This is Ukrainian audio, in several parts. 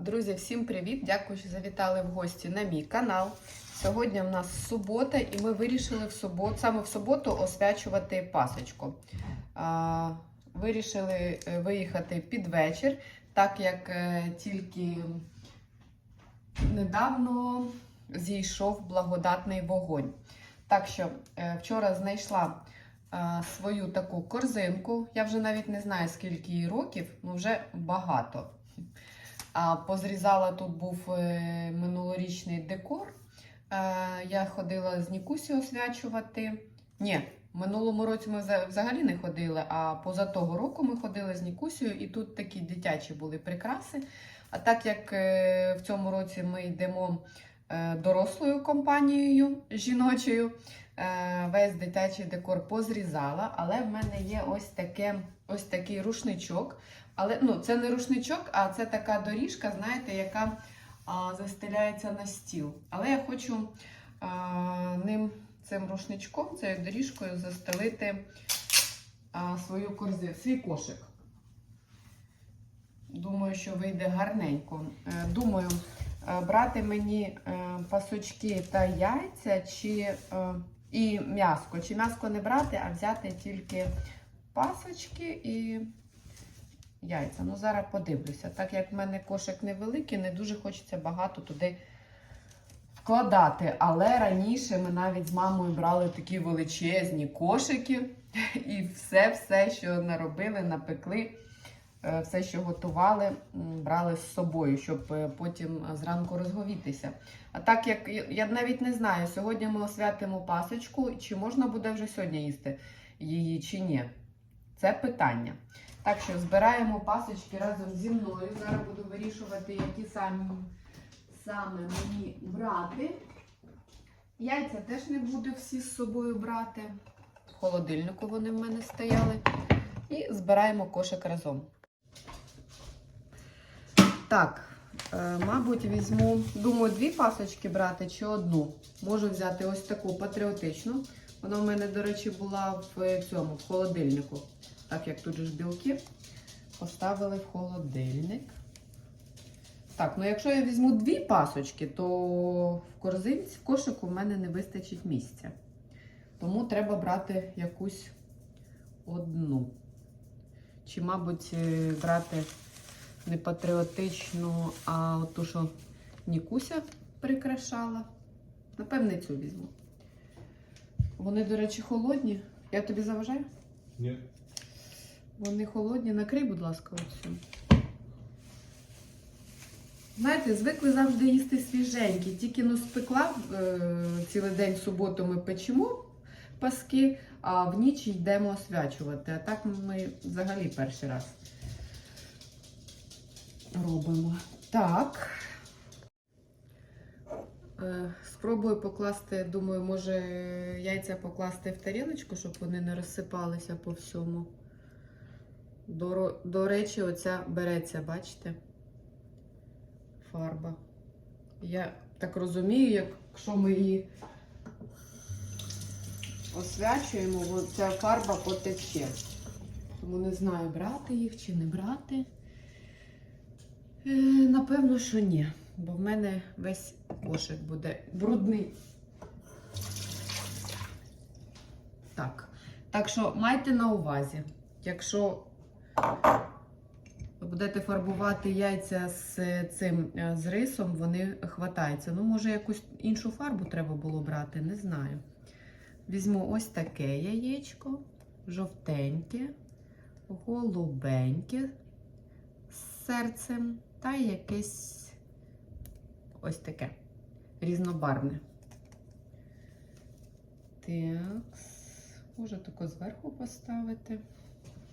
Друзі, всім привіт! Дякую, що завітали в гості на мій канал. Сьогодні в нас субота, і ми вирішили в суботу, саме в суботу освячувати пасочку. Вирішили е, виїхати під вечір, так як е, тільки недавно зійшов благодатний вогонь. Так що е, вчора знайшла свою таку корзинку. Я вже навіть не знаю, скільки їй років, ну вже багато. Позрізала тут був е, минулорічний декор. Е, Я ходила з Нікусі освячувати. Ні, минулому році ми взагалі не ходили, а поза того року ми ходили з Нікусією, і тут такі дитячі були прикраси. А так як е, в цьому році ми йдемо дорослою компанією жіночою, весь дитячий декор позрізала, але в мене є ось, таке, ось такий рушничок. Але ну, це не рушничок, а це така доріжка, знаєте, яка а, застеляється на стіл. Але я хочу а, ним цим рушничком, цією доріжкою застелити а, свою корзину, свій кошик. Думаю, що вийде гарненько. Е, Думаю, е, брати мені е, пасочки та яйця чи, і м'яско. Чи м'яско не брати, а взяти тільки пасочки і яйця. Ну, зараз подивлюся. Так як в мене кошик невеликий, не дуже хочеться багато туди вкладати. Але раніше ми навіть з мамою брали такі величезні кошики і все-все, що наробили, напекли, е, все, що готували, брали з собою, щоб е, потім зранку розговітися. А так як я навіть не знаю, сьогодні ми освятимо пасочку, чи можна буде вже сьогодні їсти її, чи ні. Це питання. Так що збираємо пасочки разом зі мною. Зараз буду вирішувати, які самі, саме мені брати. Яйця теж не буду всі з собою брати. В холодильнику вони в мене стояли. І збираємо кошик разом. Так, е, мабуть, візьму, думаю, дві пасочки брати чи одну. Можу взяти ось таку патріотичну. Вона в мене, до речі, була в цьому в холодильнику. Так як тут же ж білки поставили в холодильник. Так, ну якщо я візьму дві пасочки, то в корзинці, в кошику в мене не вистачить місця. Тому треба брати якусь одну. Чи, мабуть, е, брати не патріотичну, а ту, що Нікуся прикрашала. Напевне, цю візьму. Вони, до речі, холодні. Я тобі заважаю? Ні. Вони холодні. Накрий, будь ласка, оцю. Знаєте, звикли завжди їсти свіженькі. Тільки ну спекла е, цілий день суботу ми печемо паски, а в ніч йдемо освячувати. А так ми взагалі перший раз робимо. Так. Е, Спробую покласти, думаю, може яйця покласти в тарілочку, щоб вони не розсипалися по всьому. До, до речі, оця береться, бачите? Фарба. Я так розумію, якщо ми її освячуємо, ця фарба потече. Тому не знаю, брати їх чи не брати. Е, напевно, що ні. Бо в мене весь кошик буде брудний. Так. Так що майте на увазі, якщо будете фарбувати яйця з цим е, з рисом, вони хватаються. Ну, може, якусь іншу фарбу треба було брати, не знаю. Візьму ось таке яєчко, жовтеньке, голубеньке з серцем та якесь ось таке різнобарвне. Так, може тако зверху поставити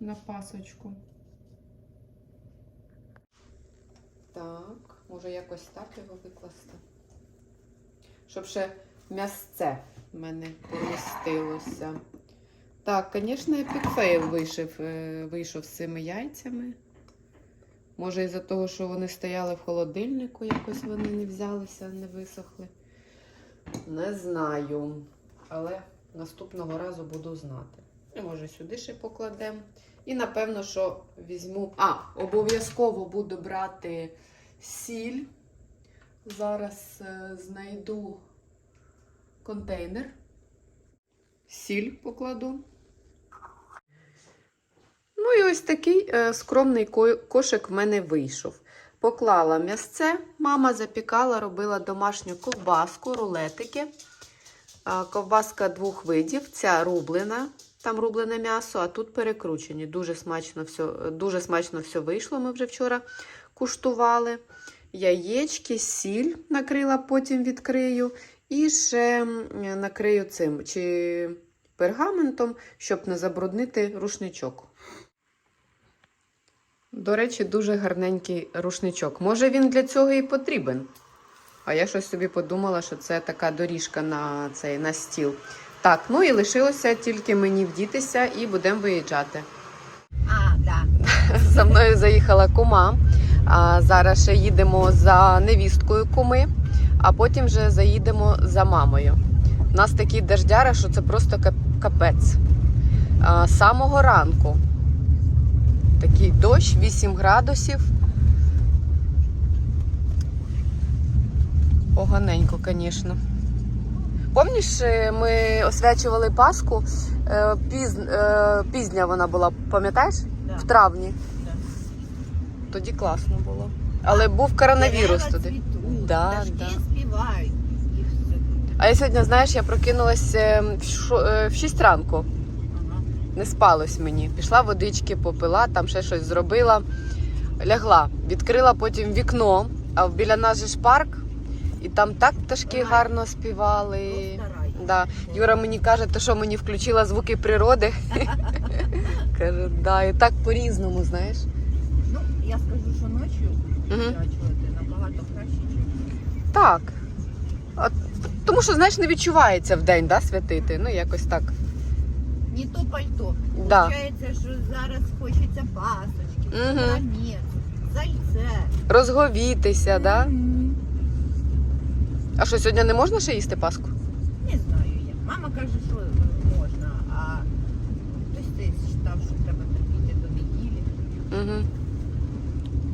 на пасочку. Так, може якось так його викласти. Щоб ще м'ясце в мене помістилося. Так, звісно, епікфейл вийшов, е, вийшов з цими яйцями. Може, із-за того, що вони стояли в холодильнику, якось вони не взялися, не висохли. Не знаю. Але наступного разу буду знати. Може сюди ще покладемо. І напевно, що візьму. А, обов'язково буду брати сіль. Зараз е, знайду контейнер. Сіль покладу. Ну і ось такий е, скромний ко- кошик в мене вийшов. Поклала м'ясце, мама запікала, робила домашню ковбаску, рулетики. Ковбаска двох видів. Ця рублена, там рублене м'ясо, а тут перекручені. Дуже смачно все, дуже смачно все вийшло. Ми вже вчора куштували. Яєчки, сіль накрила, потім відкрию. І ще накрию цим чи пергаментом, щоб не забруднити рушничок. До речі, дуже гарненький рушничок. Може, він для цього і потрібен. А я щось собі подумала, що це така доріжка на цей на стіл. Так, ну і лишилося тільки мені вдітися і будемо виїжджати. А, да. За мною заїхала кума. А зараз ще їдемо за невісткою куми, а потім вже заїдемо за мамою. У нас такі дождяра, що це просто капець. А, з самого ранку. Такий дощ, 8 градусів. Поганенько, звісно. Пам'ятаєш, е, ми освячували Пасху, е, піз, е, пізня вона була, пам'ятаєш? Да. В травні. Да. Тоді класно було. Але був коронавірус Дерева туди. цвітуть, Да, да. співають. І все. А я сьогодні, знаєш, я прокинулася е, в шо- е, в 6 ранку. Ага. Не спалось мені. Пішла водички, попила, там ще щось зробила. Лягла, відкрила потім вікно, а біля нас же ж парк, і там так пташки гарно співали. Рай. Да. Юра мені каже, ти що мені включила звуки природи. Каже, да, і так по-різному, знаєш. Ну, я скажу, що ночі Мгм. набагато краще, ніж. Так. А, тому що, знаєш, не відчувається в день, да, святити. Ну, якось так. Не то пальто. Да. Получається, що зараз хочеться пасочки, Мгм. рамець, зайце. Розговітися, да? А що, сьогодні не можна ще їсти паску? Не знаю я. Мама каже, що можна, а хтось читав, що треба терпіти до неділі. Угу.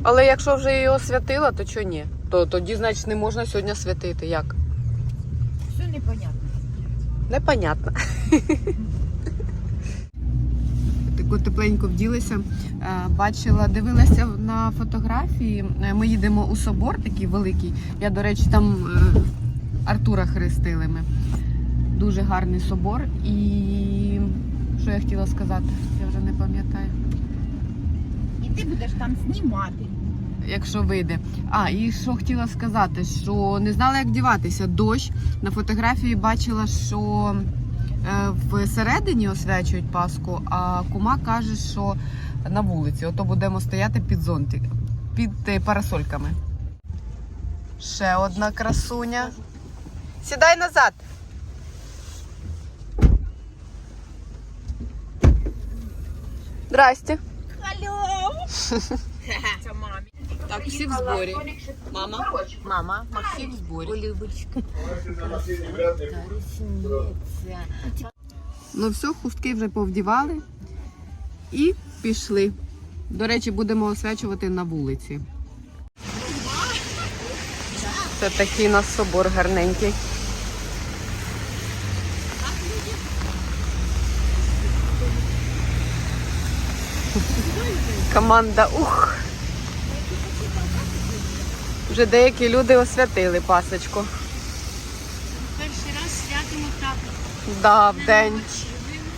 Але якщо вже її освятила, то чого ні? То тоді, значить, не можна сьогодні святити. Як? Все непонятно. Непонятно. Тако тепленько вділися. Е, Бачила, дивилася на фотографії. Е, Ми їдемо у собор такий великий. Я, до речі, там е, Артура хрестили ми. Дуже гарний собор. І що я хотіла сказати? Я вже не пам'ятаю. І ти будеш там знімати. Якщо вийде. А, і що хотіла сказати, що не знала, як діватися. Дощ. На фотографії бачила, що всередині освячують Пасху, а кума каже, що на вулиці. Ото будемо стояти під зонтик, під е, парасольками. Ще одна красуня. Сідай назад. Здрасте. Це мамі. Так, всі в зборі. Мама, мама, всі в зборі. Олівочка. Ну все, хустки вже повдівали і пішли. До речі, будемо освячувати на вулиці. Це такий у нас собор гарненький. Команда ух. Вже деякі люди освятили пасочку. Перший раз святимо так. Да, в день.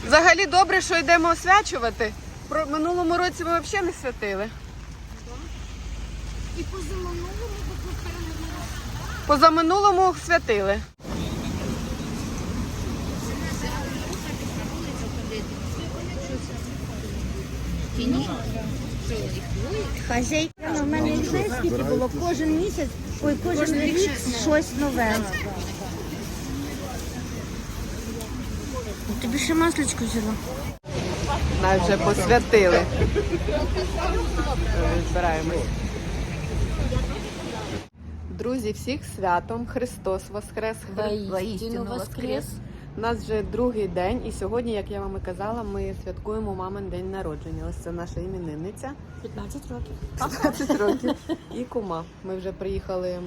Взагалі добре, що йдемо освячувати. Про минулому році ми взагалі не святили. І по зимовому бо Позаминулому святили. Хазяйка у мене і вже скільки було кожен місяць, ой, кожен рік щось нове. Тобі ще масличку взяла. Навіть вже посвятили. Збираємось. Друзі, всіх святом Христос Воскрес! Воістину воскрес. У нас вже другий день, і сьогодні, як я вам і казала, ми святкуємо мамин день народження. Ось це наша іменинниця. 15 років. 15 років. І кума. Ми вже приїхали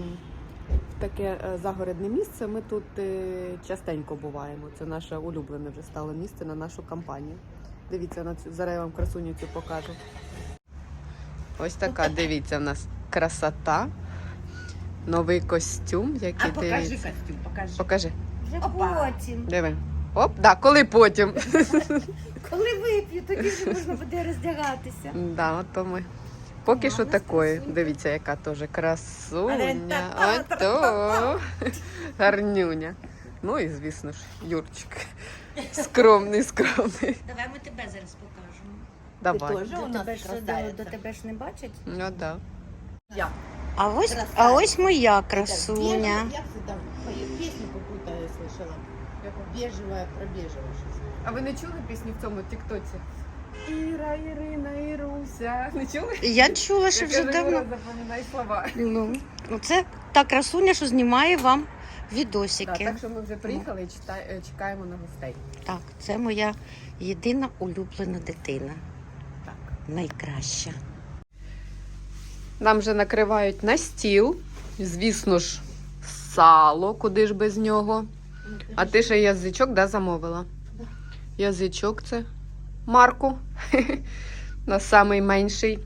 в таке е, загородне місце. Ми тут е, частенько буваємо. Це наше улюблене вже стало місце на нашу кампанію. Дивіться на цю зараз я вам красуню цю покажу. Ось така, дивіться, в нас красота. Новий костюм, А який покажи дивіться. костюм, покажи. Покажи. Вже Опа. потім. Диви. Оп, да, коли потім. Коли вип'ю, тоді вже можна буде роздягатися. Да, от то ми. Поки що такої. Дивіться, яка теж красуня. Ото гарнюня. Ну і звісно ж, Юрчик. Скромний, скромний. Давай ми тебе зараз покажемо. Давай. Ти теж у До нас тебе, ж, до, красавиця. до тебе ж не бачать. Ну да. Я. А ось, а ось моя красуня. бежевая- Як це там поет- пісню какую-то я слышала? Бежевая, про бежевое щось. А ви не чули пісню в цьому тіктоці? Іра, Ірина, Іруся. Не чули? Я чула, що вже давно. Запам'ятай слова. Ну, це та красуня, що знімає вам відосики. так що ми вже приїхали і читай- е, чекаємо на гостей. Так, це моя єдина улюблена дитина. Так. Найкраща. Нам вже накривають на стіл. Звісно ж, сало, куди ж без нього. А ти ще язичок да, замовила? Язичок це Марку. На самий менший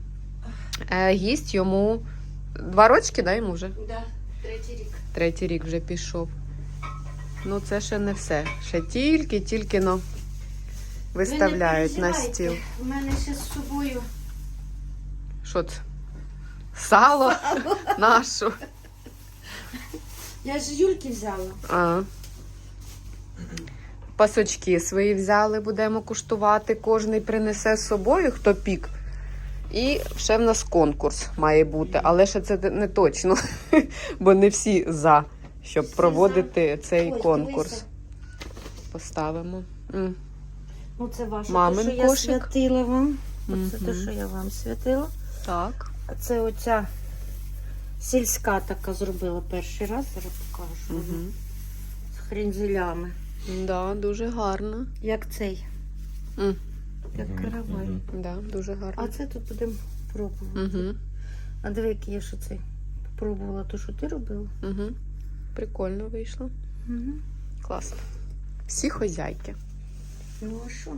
е, гість йому два рочки, да, йому вже? Да, третій рік. Третій рік вже пішов. Ну, це ще не все. Ще тільки-тільки но виставляють на стіл. У мене ще з собою. Що це? Сало нашу. Я ж Юльки взяла. А. Пасочки свої взяли, будемо куштувати. Кожний принесе з собою, хто пік. І ще в нас конкурс має бути, але ще це не точно, бо не всі за, щоб проводити цей конкурс. дивися. Поставимо. Ну, це ваше, Мамин те, що я кошик. святила вам. Оце те, що я вам святила. Так. А це оця сільська така зробила перший раз, зараз покажу. Угу. З хрінзелями. Да, дуже гарно. Як цей, М. як каравай. Да, дуже А це тут будемо пробувати. Угу. А диви, який я ще цей пробувала, то, що ти робила. Угу. Прикольно вийшло. Угу. Класно. Всі хозяйки. Ну а що?